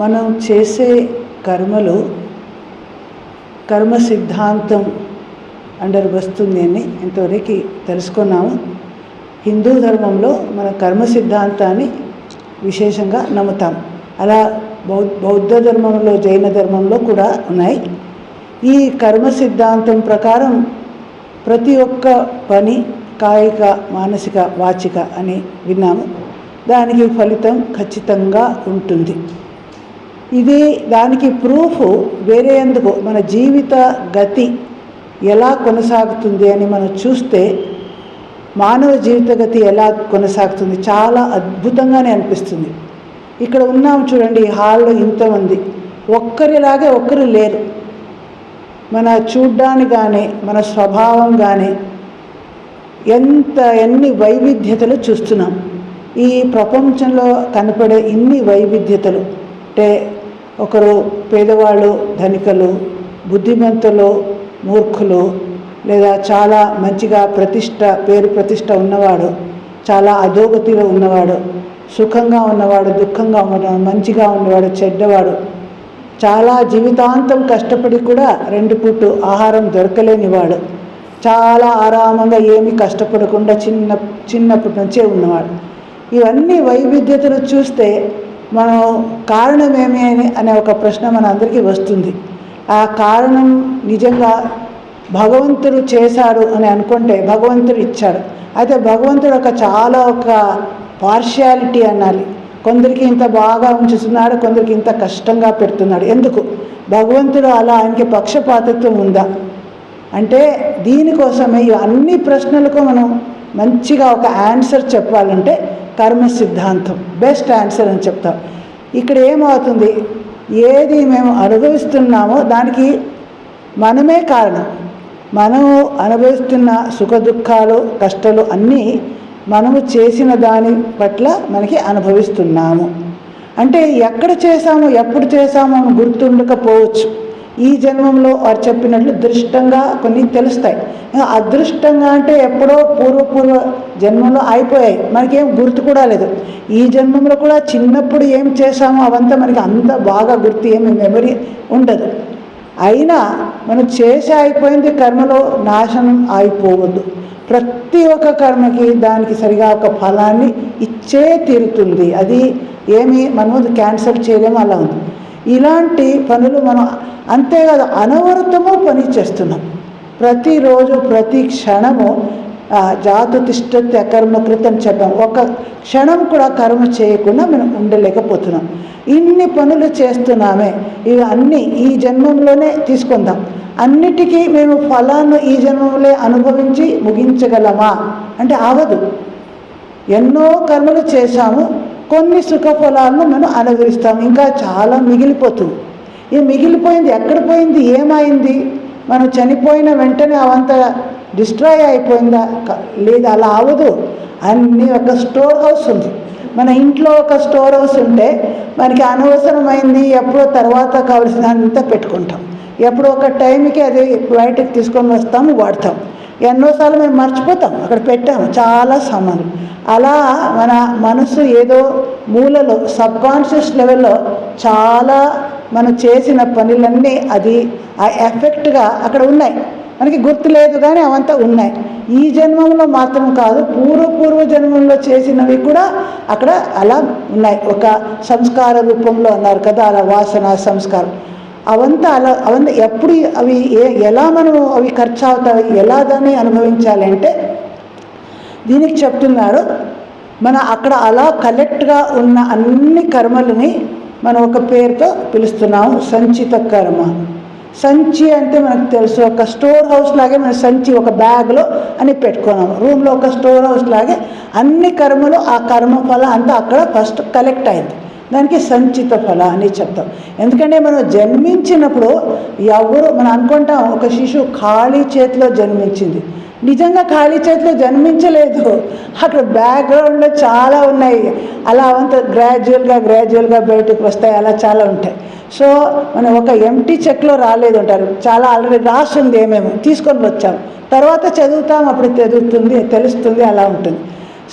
మనం చేసే కర్మలు కర్మ సిద్ధాంతం అండర్ వస్తుంది అని ఇంతవరకు తెలుసుకున్నాము. హిందూ ధర్మంలో మన కర్మ సిద్ధాంతాన్ని విశేషంగా నమ్ముతాం. అలా బౌద్ధ ధర్మంలో జైన ధర్మంలో కూడా ఉన్నాయి. ఈ కర్మ సిద్ధాంతం ప్రకారం ప్రతి ఒక్క పని కాయిక మానసిక వాచిక అని విన్నాము. దానికి ఫలితం ఖచ్చితంగా ఉంటుంది. ఇది దానికి ప్రూఫ్ వేరే ఎందుకు? మన జీవిత గతి ఎలా కొనసాగుతుంది అని మనం చూస్తే మానవ జీవిత గతి ఎలా కొనసాగుతుంది? చాలా అద్భుతంగానే అనిపిస్తుంది. ఇక్కడ ఉన్నాం చూడండి ఈ హాల్లో ఇంతమంది. ఒక్కరిలాగే ఒక్కరు లేరు. మన చూడ్డానికి కానీ మన స్వభావం కానీ ఎంత ఎన్ని వైవిధ్యతలు చూస్తున్నాం. ఈ ప్రపంచంలో కనపడే ఇన్ని వైవిధ్యతలు. అంటే ఒకరు పేదవాళ్ళు ధనికలు బుద్ధిమంతులు మూర్ఖులు లేదా చాలా మంచిగా ప్రతిష్ట పేరు ప్రతిష్ట ఉన్నవాడు చాలా అధోగతిలో ఉన్నవాడు సుఖంగా ఉన్నవాడు దుఃఖంగా ఉన్నవాడు మంచిగా ఉన్నవాడు చెడ్డవాడు చాలా జీవితాంతం కష్టపడి కూడా రెండు పూట ఆహారం దొరకలేనివాడు చాలా ఆరామంగా ఏమి కష్టపడకుండా చిన్న చిన్నప్పటి నుంచే ఉన్నవాడు. ఇవన్నీ వైవిధ్యతలు చూస్తే మనం కారణమేమి అని అనే ఒక ప్రశ్న మన అందరికీ వస్తుంది. ఆ కారణం నిజంగా భగవంతుడు చేశాడు అని అనుకుంటే భగవంతుడు ఇచ్చాడు. అయితే భగవంతుడు ఒక చాలా ఒక పార్షియాలిటీ అనాలి. కొందరికి ఇంత బాగా ఉంచుతున్నాడు కొందరికి ఇంత కష్టంగా పెడుతున్నాడు. ఎందుకు? భగవంతుడు అలా ఆయనకి పక్షపాతత్వం ఉందా? అంటే దీనికోసమే ఈ అన్ని ప్రశ్నలకు మనం మంచిగా ఒక ఆన్సర్ చెప్పాలంటే కర్మ సిద్ధాంతం. బెస్ట్ ఆన్సర్ అని చెప్తాం. ఇక్కడ ఏమవుతుంది? ఏది మేము అనుభవిస్తున్నామో దానికి మనమే కారణం. మనము అనుభవిస్తున్న సుఖ దుఃఖాలు కష్టాలు అన్నీ మనము చేసిన దాని పట్ల మనకి అనుభవిస్తున్నాము. అంటే ఎక్కడ చేశాము ఎప్పుడు చేశాము అని గుర్తుండకపోవచ్చు. ఈ జన్మంలో వారు చెప్పినట్లు దృష్టంగా కొన్ని తెలుస్తాయి. ఇంకా అదృష్టంగా అంటే ఎప్పుడో పూర్వపూర్వ జన్మంలో అయిపోయాయి. మనకేం గుర్తు కూడా లేదు. ఈ జన్మంలో కూడా చిన్నప్పుడు ఏం చేశామో అవంతా మనకి అంత బాగా గుర్తు ఏమి మెమరీ ఉండదు. అయినా మనం చేసి అయిపోయింది కర్మలో నాశనం అయిపోవద్దు. ప్రతి ఒక్క కర్మకి దానికి సరిగా ఒక ఫలాన్ని ఇచ్చే తీరుతుంది. అది ఏమి మనము క్యాన్సల్ చేయలేము అలా ఉంది. ఇలాంటి పనులు మనం అంతేకాదు అనవరతము పని చేస్తున్నాం. ప్రతిరోజు ప్రతి క్షణము జాతు తిష్టత్య కర్మకృతం కృతం చెప్పాం. ఒక క్షణం కూడా కర్మ చేయకుండా మనం ఉండలేకపోతున్నాం. ఇన్ని పనులు చేస్తున్నామే. ఇవి అన్నీ ఈ జన్మంలోనే తీసుకుందాం. అన్నిటికీ మేము ఫలాన్ని ఈ జన్మంలో అనుభవించి ముగించగలమా? అంటే అవదు ఎన్నో కర్మలు చేశాము. కొన్ని సుఖ ఫలాలను మనం అనుగ్రహిస్తాం ఇంకా చాలా మిగిలిపోతుంది ఈ మిగిలిపోయింది ఎక్కడ పోయింది? ఏమైంది? మనం చనిపోయిన వెంటనే అవంతా డిస్ట్రాయ్ అయిపోయిందా? లేదు అలా అవదు. అన్నీ ఒక స్టోర్ హౌస్ ఉంది. మన ఇంట్లో ఒక స్టోర్ హౌస్ ఉంటే మనకి అనవసరమైంది ఎప్పుడో తర్వాత కావాల్సిన అంతా పెట్టుకుంటాం. ఎప్పుడో ఒక టైంకి అది బయటకు తీసుకొని వస్తాము వాడతాం. ఎన్నోసార్లు మేము మర్చిపోతాం అక్కడ పెట్టాము చాలా సామాన్లు. అలా మన మనసు ఏదో మూలలో సబ్ కాన్షియస్ లెవెల్లో చాలా మనం చేసిన పనులన్నీ అది ఆ ఎఫెక్ట్గా అక్కడ ఉన్నాయి. మనకి గుర్తు లేదు కానీ అవంతా ఉన్నాయి. ఈ జన్మంలో మాత్రం కాదు పూర్వపూర్వ జన్మంలో చేసినవి కూడా అక్కడ అలా ఉన్నాయి. ఒక సంస్కార రూపంలో అన్నారు కదా అలా వాసన సంస్కారం. అవంతా అలా అవంతా ఎప్పుడు అవి ఏ ఎలా మనం అవి ఖర్చు అవుతాయి ఎలా దాన్ని అనుభవించాలి అంటే దీనికి చెప్తున్నారు మన అక్కడ అలా కలెక్ట్గా ఉన్న అన్ని కర్మలని మనం ఒక పేరుతో పిలుస్తున్నాము సంచిత కర్మ. సంచి అంటే మనకు తెలుసు ఒక స్టోర్ హౌస్ లాగే మన సంచి ఒక బ్యాగ్లో అని పెట్టుకున్నాము రూమ్లో ఒక స్టోర్ హౌస్ లాగే అన్ని కర్మలు ఆ కర్మ ఫలం అంతా అక్కడ ఫస్ట్ కలెక్ట్ అయింది. దానికి సంచిత ఫల అని చెప్తాం. ఎందుకంటే మనం జన్మించినప్పుడు ఎవరు మనం అనుకుంటాం ఒక శిశువు ఖాళీ చేతిలో జన్మించింది. నిజంగా ఖాళీ చేతిలో జన్మించలేదు. అక్కడ బ్యాక్గ్రౌండ్లో చాలా ఉన్నాయి. అలా అంత గ్రాడ్యువల్గా గ్రాడ్యువల్గా బయటకు వస్తాయి. అలా చాలా ఉంటాయి. సో మనం ఒక ఎంటీ చెక్లో రాలేదు అంటారు. చాలా ఆల్రెడీ రాసి ఉంది ఏమేమి తీసుకొని వచ్చాం. తర్వాత చదువుతాం అప్పుడు చదువుతుంది తెలుస్తుంది అలా ఉంటుంది.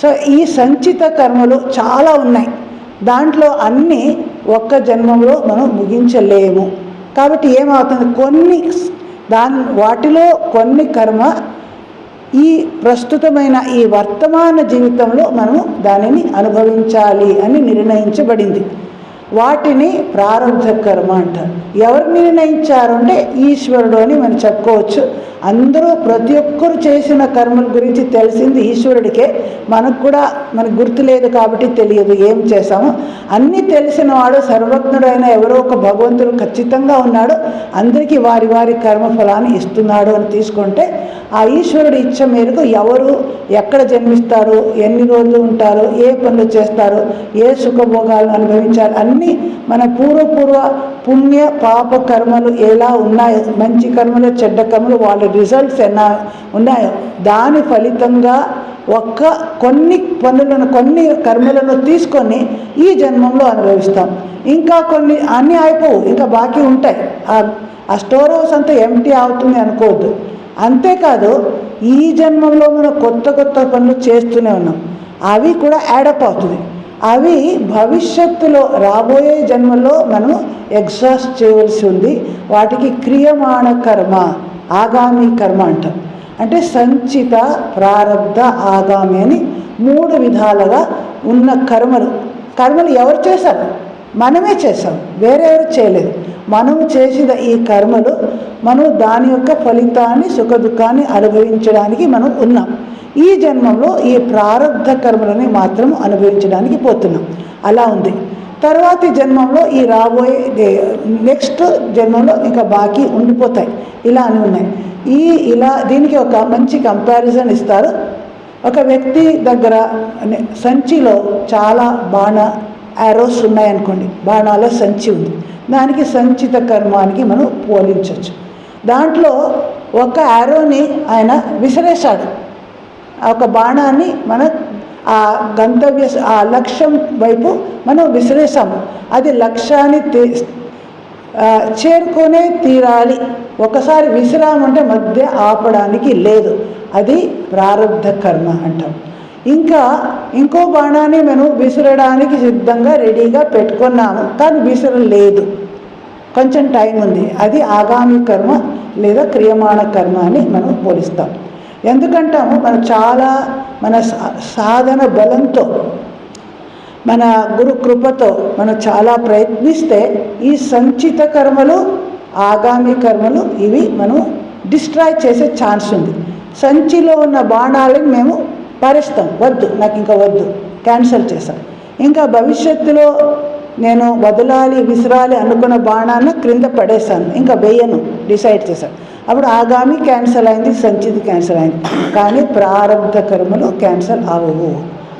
సో ఈ సంచిత కర్మలు చాలా ఉన్నాయి. దాంట్లో అన్నీ ఒక్క జన్మంలో మనం ముగించలేము. కాబట్టి ఏమవుతుంది? కొన్ని దాని వాటిలో కొన్ని కర్మ ఈ ప్రస్తుతమైన ఈ వర్తమాన జీవితంలో మనము దానిని అనుభవించాలి అని నిర్ణయించబడింది. వాటిని ప్రారంభ కర్మ అంటారు. ఎవరు నిర్ణయించారు అంటే ఈశ్వరుడు అని మనం చెప్పుకోవచ్చు. అందరూ ప్రతి ఒక్కరు చేసిన కర్మల గురించి తెలిసింది ఈశ్వరుడికే. మనకు కూడా మనకు గుర్తు లేదు కాబట్టి తెలియదు ఏం చేశాము. అన్నీ తెలిసిన వాడు సర్వజ్ఞుడైన ఎవరో ఒక భగవంతుడు ఖచ్చితంగా ఉన్నాడు. అందరికీ వారి వారి కర్మ ఫలాన్ని ఇస్తున్నాడు అని తీసుకుంటే ఆ ఈశ్వరుడి ఇచ్చ మేరకు ఎవరు ఎక్కడ జన్మిస్తారు ఎన్ని రోజులు ఉంటారు ఏ పనులు చేస్తారు ఏ సుఖభోగాలను అనుభవించాలి అన్నీ మన పూర్వపూర్వ పుణ్య పాప కర్మలు ఎలా ఉన్నాయో మంచి కర్మలు చెడ్డ కర్మలు వాళ్ళు రిజల్ట్స్ ఎన్న ఉన్నాయో? దాని ఫలితంగా ఒక్క కొన్ని పనులను కొన్ని కర్మలను తీసుకొని ఈ జన్మంలో అనుభవిస్తాం. ఇంకా కొన్ని అన్నీ అయిపోవు ఇంకా బాకీ ఉంటాయి. ఆ- ఆ స్టోర్ హౌస్ అంతా ఎంటీ అవుతుంది అనుకోవద్దు. అంతేకాదు ఈ జన్మంలో మనం కొత్త కొత్త పనులు చేస్తూనే ఉన్నాం. అవి కూడా యాడప్ అవుతుంది. అవి భవిష్యత్తులో రాబోయే జన్మలో మనం ఎగ్జాస్ట్ చేయవలసి ఉంది. వాటికి క్రియమాణ కర్మ. ఆగామి కర్మ అంటాం అంటే సంచిత ప్రారంధ ఆగామి అని మూడు విధాలుగా ఉన్న కర్మలు. కర్మలు ఎవరు చేశారు? మనమే చేసాం వేరెవరు చేయలేదు. మనం చేసిన ఈ కర్మలు మనం దాని యొక్క ఫలితాన్ని సుఖ దుఃఖాన్ని అనుభవించడానికి మనం ఉన్నాం. ఈ జన్మంలో ఈ ప్రారంధ కర్మలని మాత్రం అనుభవించడానికి పోతున్నాం. అలా ఉంది. తర్వాతి జన్మంలో ఈ రాబోయే నెక్స్ట్ జన్మంలో ఇంకా బాకీ ఉండిపోతాయి. ఇలా అని ఉన్నాయి. ఈ ఇలా దీనికి ఒక మంచి కంపారిజన్ ఇస్తారు. ఒక వ్యక్తి దగ్గర సంచిలో చాలా బాణ యారోస్ ఉన్నాయనుకోండి. బాణాల సంచి ఉంది. దానికి సంచిత కర్మానికి మనం పోలించవచ్చు. దాంట్లో ఒక యారోని ఆయన విసిరేశాడు. ఆ ఒక బాణాన్ని మన ఆ గంతవ్య ఆ లక్ష్యం వైపు మనం విసిరేసాము అది లక్ష్యాన్ని చేరుకునే తీరాలి. ఒకసారి విసిరామంటే మధ్య ఆపడానికి లేదు. అది ప్రారంధ కర్మ అంటాం. ఇంకా ఇంకో బాణాన్ని మనం విసిరడానికి సిద్ధంగా రెడీగా పెట్టుకున్నాము. కానీ విసిరలేదు. కొంచెం టైం ఉంది. అది ఆగామి కర్మ లేదా క్రియమాణ కర్మ అని మనం పోలిస్తాం. ఎందుకంటాము మనం చాలా మన సా- సాధన బలంతో మన గురు కృపతో మనం చాలా ప్రయత్నిస్తే ఈ సంచిత కర్మలు ఆగామి కర్మలు ఇవి మనం డిస్ట్రాయ్ చేసే ఛాన్స్ ఉంది. సంచిలో ఉన్న బాణాలను మేము పారేస్తాం. వద్దు నాకు ఇంకా వద్దు క్యాన్సిల్ చేస్తాం. ఇంకా భవిష్యత్తులో నేను వదలాలి విసిరాలి అనుకున్న బాణాన్ని క్రింద పడేశాను ఇంకా వేయను డిసైడ్ చేశాను. అప్పుడు ఆగామి క్యాన్సల్ అయింది సంచిత క్యాన్సల్ అయింది. కానీ ప్రారంభ కర్మలు క్యాన్సల్ అవ్వవు.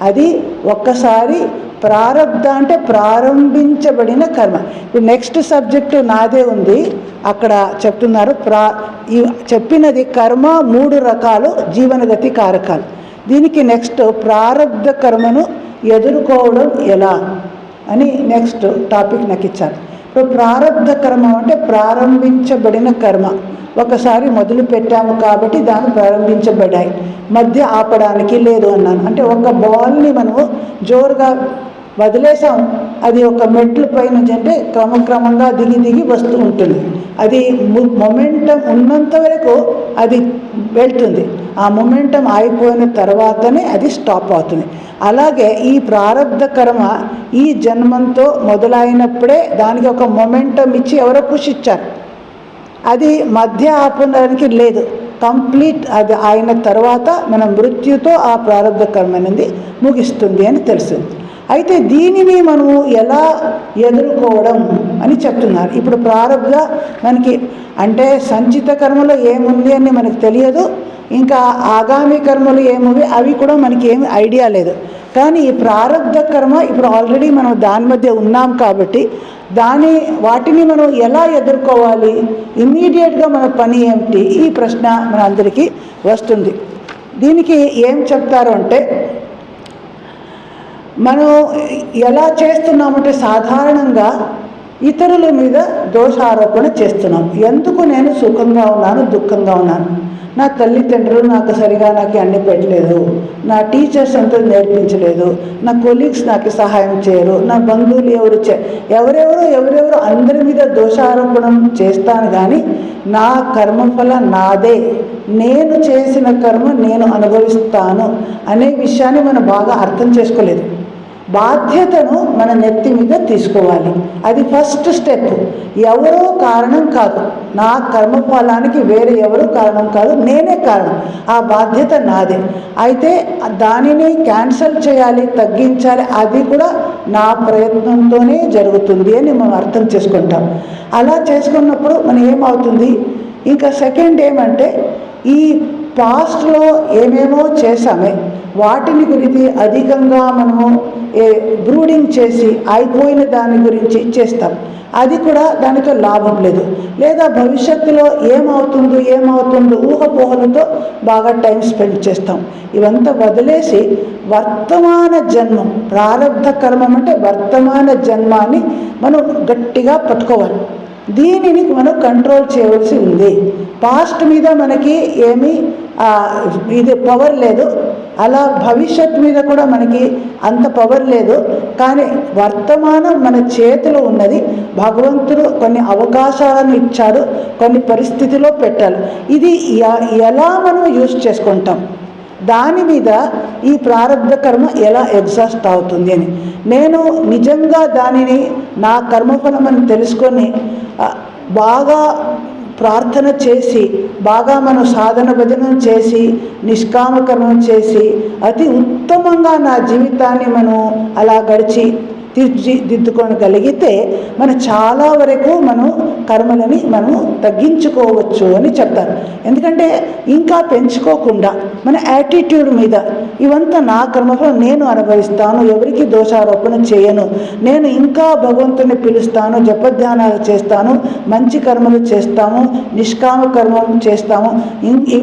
అది ఒక్కసారి ప్రారబ్ధ అంటే ప్రారంభించబడిన కర్మ. ఇప్పుడు నెక్స్ట్ సబ్జెక్టు నాదే ఉంది. అక్కడ చెప్తున్నారు ప్రా ఈ చెప్పినది కర్మ మూడు రకాలు జీవనగతి కారకాలు. దీనికి నెక్స్ట్ ప్రారంధ కర్మను ఎదుర్కోవడం ఎలా అని నెక్స్ట్ టాపిక్ నాకు ఇచ్చారు ఇప్పుడు ప్రారబ్ధ కర్మ అంటే ప్రారంభించబడిన కర్మ. ఒకసారి మొదలు పెట్టాము కాబట్టి దాన్ని ప్రారంభించబడ్డాయి. మధ్య ఆపడానికి లేదు అన్నాను. అంటే ఒక బాల్ని మనము జోరుగా వదిలేసాం అది ఒక మెట్ల పైన అంటే క్రమక్రమంగా దిగి దిగి వస్తూ ఉంటుంది. అది మొమెంటం ఉన్నంత వరకు అది వెళ్తుంది. ఆ మొమెంటం అయిపోయిన తర్వాతనే అది స్టాప్ అవుతుంది. అలాగే ఈ ప్రారంధ కర్మ ఈ జన్మంతో మొదలైనప్పుడే దానికి ఒక మొమెంటం ఇచ్చి ఎవరో పుష్ ఇచ్చారు అది మధ్య ఆపడానికి లేదు. కంప్లీట్ అది అయిన తర్వాత మన మృత్యుతో ఆ ప్రారంభ కర్మ అనేది ముగిస్తుంది అని తెలుస్తుంది. అయితే దీనిని మనము ఎలా ఎదుర్కోవడం అని చెప్తున్నారు. ఇప్పుడు ప్రారంభ మనకి అంటే సంచిత కర్మలో ఏముంది అని మనకు తెలియదు. ఇంకా ఆగామి కర్మలు ఏమవి అవి కూడా మనకి ఏమి ఐడియా లేదు. కానీ ఈ ప్రారంధ కర్మ ఇప్పుడు ఆల్రెడీ మనం దాని మధ్య ఉన్నాం కాబట్టి దాని వాటిని మనం ఎలా ఎదుర్కోవాలి? ఇమ్మీడియట్గా మన పని ఏమిటి? ఈ ప్రశ్న మన అందరికీ వస్తుంది. దీనికి ఏం చెప్తారు అంటే మనం ఎలా చేస్తున్నామంటే సాధారణంగా ఇతరుల మీద దోషారోపణ చేస్తున్నాం. ఎందుకు నేను సుఖంగా ఉన్నాను దుఃఖంగా ఉన్నాను? నా తల్లిదండ్రులు నాకు సరిగా నాకు అన్ని పెట్టలేదు. నా టీచర్స్ అంతా నేర్పించలేదు. నా కొలీగ్స్ నాకు సహాయం చేయరు. నా బంధువులు ఎవరు చే ఎవరెవరు ఎవరెవరు అందరి మీద దోషారోపణం చేస్తాను కానీ నా కర్మఫల నాదే. నేను చేసిన కర్మ నేను అనుభవిస్తాను అనే విషయాన్ని మనం బాగా అర్థం చేసుకోలేదు. బాధ్యతను మన నెత్తి మీద తీసుకోవాలి. అది ఫస్ట్ స్టెప్ ఎవరో కారణం కాదు. నా కర్మఫలానికి వేరే ఎవరు కారణం కాదు. నేనే కారణం. ఆ బాధ్యత నాదే. అయితే దానిని క్యాన్సల్ చేయాలి తగ్గించాలి అది కూడా నా ప్రయత్నంతోనే జరుగుతుంది అని మనం అర్థం చేసుకుంటాం. అలా చేసుకున్నప్పుడు మనం ఏమవుతుంది? ఇంకా సెకండ్ ఏమంటే ఈ పాస్ట్లో ఏమేమో చేసామే వాటిని గురించి అధికంగా మనము ఏ బ్రూడింగ్ చేసి అయిపోయిన దాని గురించి చేస్తాం. అది కూడా దానితో లాభం లేదు. లేదా భవిష్యత్తులో ఏమవుతుందో ఏమవుతుందో ఊహపోహలతో బాగా టైం స్పెండ్ చేస్తాం. ఇవంతా వదిలేసి వర్తమాన జన్మం ప్రారంధ కర్మం అంటే వర్తమాన జన్మాన్ని మనం గట్టిగా పట్టుకోవాలి. దీనిని మనం కంట్రోల్ చేయవలసి ఉంది. పాస్ట్ మీద మనకి ఏమీ ఇది పవర్ లేదు. అలా భవిష్యత్ మీద కూడా మనకి అంత పవర్ లేదు. కానీ వర్తమానం మన చేతిలో ఉన్నది. భగవంతుడు కొన్ని అవకాశాలను ఇచ్చాడు. కొన్ని పరిస్థితిలో పెట్టాలి ఇది ఎలా మనం యూజ్ చేసుకుంటాం? దాని మీద ఈ ప్రారంభ కర్మ ఎలా ఎగ్జాస్ట్ అవుతుంది అని. నేను నిజంగా దానిని నా కర్మఫలం అని తెలుసుకొని బాగా ప్రార్థన చేసి బాగా మనం సాధన భజనం చేసి నిష్కామకరణం చేసి అతి ఉత్తమంగా నా జీవితాన్ని మనం అలా గడిచి తీర్చిదిద్దుకోగలిగితే మన చాలా వరకు మనం కర్మలని మనం తగ్గించుకోవచ్చు అని చెప్తారు. ఎందుకంటే ఇంకా పెంచుకోకుండా మన యాటిట్యూడ్ మీద ఇవంతా నా కర్మలో నేను అనుభవిస్తాను ఎవరికి దోషారోపణ చేయను నేను ఇంకా భగవంతుని పిలుస్తాను జపధ్యానాలు చేస్తాను మంచి కర్మలు చేస్తాము నిష్కామ కర్మం చేస్తాము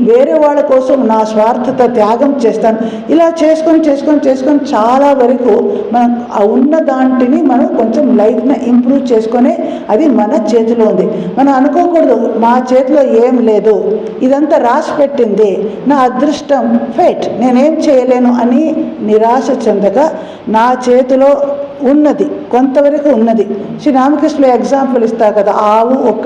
వేరే వాళ్ళ కోసం నా స్వార్థత త్యాగం చేస్తాను. ఇలా చేసుకొని చేసుకొని చేసుకొని చాలా వరకు మనం ఉన్న దాని దాంటిని మనం కొంచెం లైఫ్ని ఇంప్రూవ్ చేసుకొని అది మన చేతిలో ఉంది. మనం అనుకోకూడదు మా చేతిలో ఏం లేదు ఇదంతా రాసి పెట్టింది నా అదృష్టం ఫేట్ నేనేం చేయలేను అని నిరాశ చెందక నా చేతిలో ఉన్నది కొంతవరకు ఉన్నది. శ్రీ రామకృష్ణ ఎగ్జాంపుల్ ఇస్తా కదా ఆవు ఒక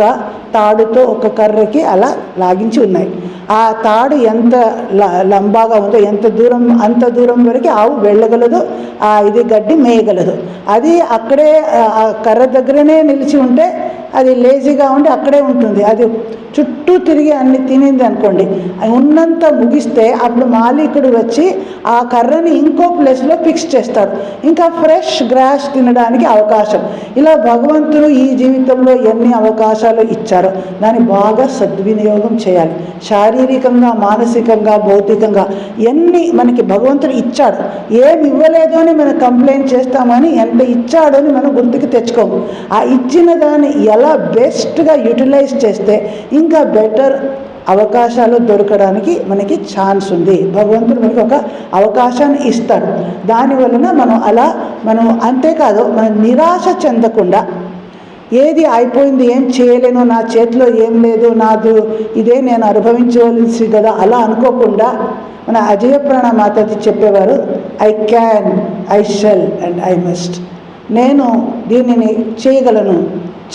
తాడుతో ఒక కర్రకి అలా లాగించి ఉన్నాయి. ఆ తాడు ఎంత ల- లంబాగా ఉందో ఎంత దూరం అంత దూరం వరకు ఆవు వెళ్ళగలదు ఆ ఇది గడ్డి మేయగలదు. అది అక్కడే ఆ కర్ర దగ్గరనే నిలిచి ఉంటే అది లేజీగా ఉండి అక్కడే ఉంటుంది. అది చుట్టూ తిరిగి అన్ని తినింది అనుకోండి. అది ఉన్నంత ముగిస్తే అప్పుడు మాలికుడు వచ్చి ఆ కర్రని ఇంకో ప్లేస్లో ఫిక్స్ చేస్తాడు. ఇంకా ఫ్రెష్ గ్రాస్ తినడానికి అవకాశం. ఇలా భగవంతుడు ఈ జీవితంలో ఎన్ని అవకాశాలు ఇచ్చారో దాన్ని బాగా సద్వినియోగం చేయాలి. శారీరకంగా మానసికంగా భౌతికంగా ఎన్ని మనకి భగవంతుడు ఇచ్చాడు. ఏమి ఇవ్వలేదు అని మనం కంప్లైంట్ చేస్తామని ఎంత ఇచ్చాడో అని మనం గుర్తుకు తెచ్చుకోము. ఆ ఇచ్చిన దాన్ని ఎలా బెస్ట్గా యూటిలైజ్ చేస్తే ఇంకా బెటర్ అవకాశాలు దొరకడానికి మనకి ఛాన్స్ ఉంది. భగవంతుడు మనకి ఒక అవకాశాన్ని ఇస్తాడు. దానివలన మనం అలా మనం అంతేకాదు మనం నిరాశ చెందకుండా ఏది అయిపోయింది ఏం చేయలేను నా చేతిలో ఏం లేదు నాదు ఇదే నేను అనుభవించవలసి కదా అలా అనుకోకుండా మన అజయ ప్రాణ మాతది చెప్పేవారు I can I shall and I must నేను దీనిని చేయగలను.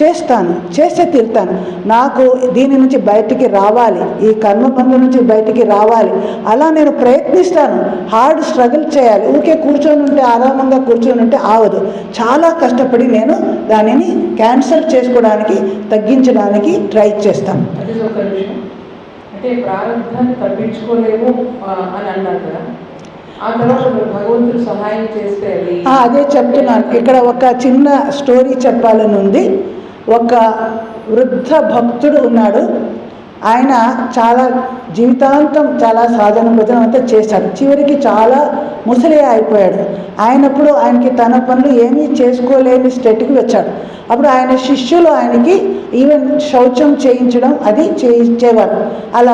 చేస్తాను చేస్తే తీరుతాను. నాకు దీని నుంచి బయటికి రావాలి ఈ కర్మబంధం నుంచి బయటికి రావాలి. అలా నేను ప్రయత్నిస్తాను. హార్డ్ స్ట్రగుల్ చేయాలి. ఊరికే కూర్చొని ఉంటే ఆరామంగా కూర్చొని ఉంటే ఆవదు చాలా కష్టపడి నేను దానిని క్యాన్సల్ చేసుకోవడానికి తగ్గించడానికి ట్రై చేస్తాను. అంటే ప్రారంభాన్ని తప్పించుకోలేము అని అన్నారు కదా. అదే చెప్తున్నాను. ఇక్కడ ఒక చిన్న స్టోరీ చెప్పాలని ఉంది. ఒక వృద్ధ భక్తుడు ఉన్నాడు. ఆయన చాలా జీవితాంతం చాలా సాధన భజన అంతా చేశాడు. చివరికి చాలా ముసలి అయిపోయాడు. ఆయనప్పుడు ఆయనకి తన పనులు ఏమీ చేసుకోలేని స్టేట్కి వచ్చాడు. అప్పుడు ఆయన శిష్యులు ఆయనకి ఈవెన్ శౌచం చేయించడం అది చేయించేవారు అలా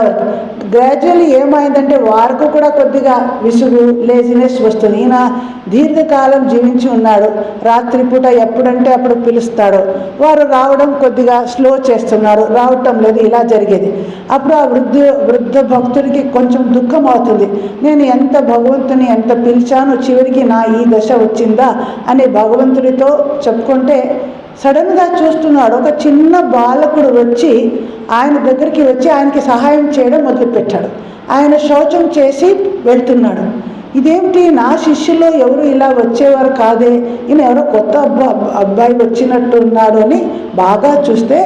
గ్రాడ్యువల్లీ ఏమైందంటే వారికి కూడా కొద్దిగా విసుగు లేజినెస్ వస్తుంది. ఈయన దీర్ఘకాలం జీవించి ఉన్నాడు. రాత్రిపూట ఎప్పుడంటే అప్పుడు పిలుస్తాడు. వారు రావడం కొద్దిగా స్లో చేస్తున్నారు. రావటం లేదు ఇలా జరిగేది. అప్పుడు ఆ వృద్ధ వృద్ధ భక్తుడికి కొంచెం దుఃఖం అవుతుంది. నేను ఎంత భగవంతుని ఎంత పిలిచాను చివరికి నా ఈ దశ వచ్చిందా అని భగవంతుడితో చెప్పుకుంటే సడన్గా చూస్తున్నాడు ఒక చిన్న బాలకుడు వచ్చి ఆయన దగ్గరికి వచ్చి ఆయనకి సహాయం చేయడం మొదలుపెట్టాడు. ఆయన శౌచం చేసి వెళ్తున్నాడు. ఇదేమిటి నా శిష్యుల్లో ఎవరు ఇలా వచ్చేవారు కాదే? ఈయన ఎవరో కొత్త అబ్బా అబ్బాయి వచ్చినట్టు ఉన్నాడు అని బాగా చూస్తే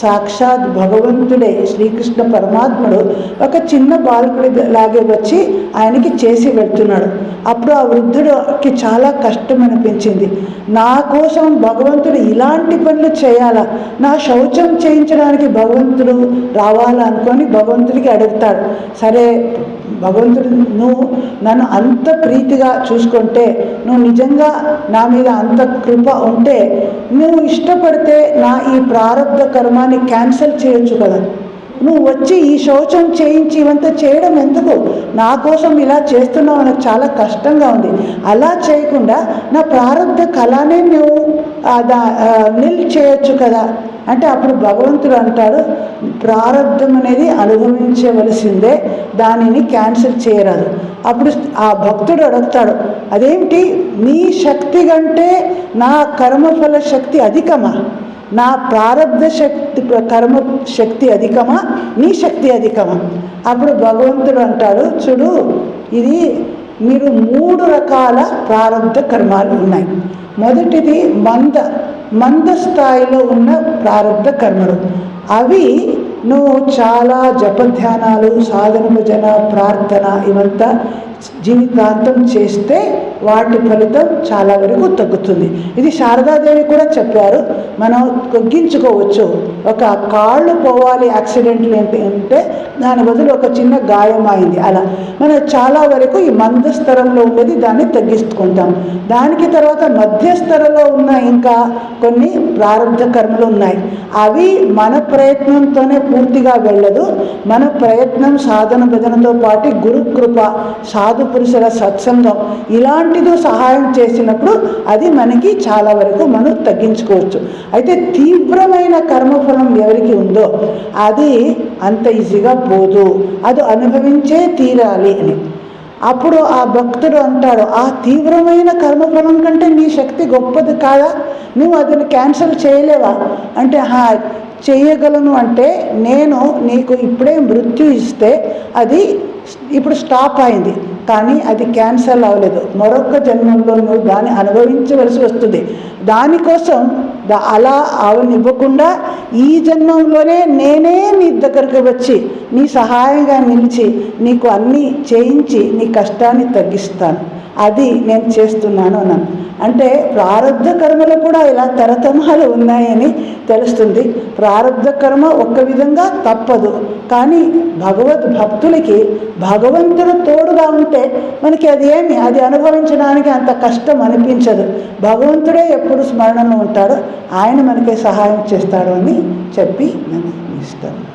సాక్షాత్ భగవంతుడే శ్రీకృష్ణ పరమాత్ముడు. ఒక చిన్న బాలకుడి లాగే వచ్చి ఆయనకి చేసి వెళ్తున్నాడు అప్పుడు ఆ వృద్ధుడికి చాలా కష్టం అనిపించింది నా కోసం భగవంతుడు ఇలాంటి పనులు చేయాలా? నా శౌచం చేయించడానికి భగవంతుడు రావాలా అనుకొని భగవంతుడికి అడుగుతాడు. సరే భగవంతుడు నువ్వు నన్ను అంత ప్రీతిగా చూసుకుంటే నువ్వు నిజంగా నా మీద అంత కృప ఉంటే నువ్వు ఇష్టపడితే నా ఈ ప్రారంభ కర్మాన్ని క్యాన్సిల్ చేయొచ్చు కదా. నువ్వు వచ్చి ఈ శౌచం చేయించి ఇవంతా చేయడం ఎందుకు? నా కోసం ఇలా చేస్తున్నావు నాకు చాలా కష్టంగా ఉంది. అలా చేయకుండా నా ప్రారంభ కళనే నువ్వు దా- నిల్ చేయొచ్చు కదా. అంటే అప్పుడు భగవంతుడు అంటాడు ప్రారంధం అనేది అనుభవించవలసిందే దానిని క్యాన్సిల్ చేయరాదు. అప్పుడు ఆ భక్తుడు అడుగుతాడు అదేమిటి? నీ శక్తి కంటే నా కర్మఫల శక్తి అధికమా? నా ప్రారంధ శక్తి కర్మ శక్తి అధికమా? నీ శక్తి అధికమా? అప్పుడు భగవంతుడు అంటాడు చూడు ఇది మీరు మూడు రకాల ప్రారంధ కర్మాలు ఉన్నాయి. మొదటిది మంద మంద స్థాయిలో ఉన్న ప్రారంధ కర్మలు. అవి నువ్వు చాలా జపధ్యానాలు సాధన భజన ప్రార్థన ఇవంతా జీవితాంతం చేస్తే వాటి ఫలితం చాలా వరకు తగ్గుతుంది. ఇది శారదాదేవి కూడా చెప్పారు. మనం తగ్గించుకోవచ్చు. ఒక కాళ్ళు పోవాలి యాక్సిడెంట్లు ఏంటి అంటే దాని బదులు ఒక చిన్న గాయం అయింది. అలా మనం చాలా వరకు ఈ మందస్తరంలో ఉన్నది దాన్ని తగ్గించుకుంటాం. దానికి తర్వాత మధ్యస్థరంలో ఉన్న ఇంకా కొన్ని ప్రారంభ కర్మలు ఉన్నాయి. అవి మన ప్రయత్నంతోనే పూర్తిగా వెళ్ళదు. మన ప్రయత్నం సాధన భజనతో పాటు గురుకృప సాధు పురుషుల సత్సంగం ఇలాంటిదో సహాయం చేసినప్పుడు అది మనకి చాలా వరకు మనం తగ్గించుకోవచ్చు. అయితే తీవ్రమైన కర్మఫలం ఎవరికి ఉందో అది అంత ఈజీగా పోదు. అది అనుభవించే తీరాలి అని. అప్పుడు ఆ భక్తుడు అంటాడు ఆ తీవ్రమైన కర్మఫలం కంటే నీ శక్తి గొప్పది కాదా? నువ్వు అతను క్యాన్సిల్ చేయలేవా? అంటే హా చేయగలను అంటే నేను నీకు ఇప్పుడే మృత్యు ఇస్తే అది ఇప్పుడు స్టాప్ అయింది. కానీ అది క్యాన్సల్ అవ్వలేదు. మరొక జన్మంలో నువ్వు దాన్ని అనుభవించవలసి వస్తుంది. దానికోసం అలా అవనివ్వకుండా ఈ జన్మంలోనే నేనే నీ దగ్గరికి వచ్చి నీ సహాయంగా నిలిచి నీకు అన్నీ చేయించి నీ కష్టాన్ని తగ్గిస్తాను. అది నేను చేస్తున్నాను అన్నాను. అంటే ప్రారంధ కర్మలు కూడా ఇలా తరతమాలు ఉన్నాయని తెలుస్తుంది. ప్రారంధ కర్మ ఒక్క విధంగా తప్పదు. కానీ భగవద్ భక్తులకి భగవంతుడు తోడుగా ఉంటే మనకి అది ఏమి? అది అనుభవించడానికి అంత కష్టం అనిపించదు. భగవంతుడే ఎప్పుడు స్మరణలో ఉంటాడో ఆయన మనకి సహాయం చేస్తాడు అని చెప్పి నేను ఇస్తాను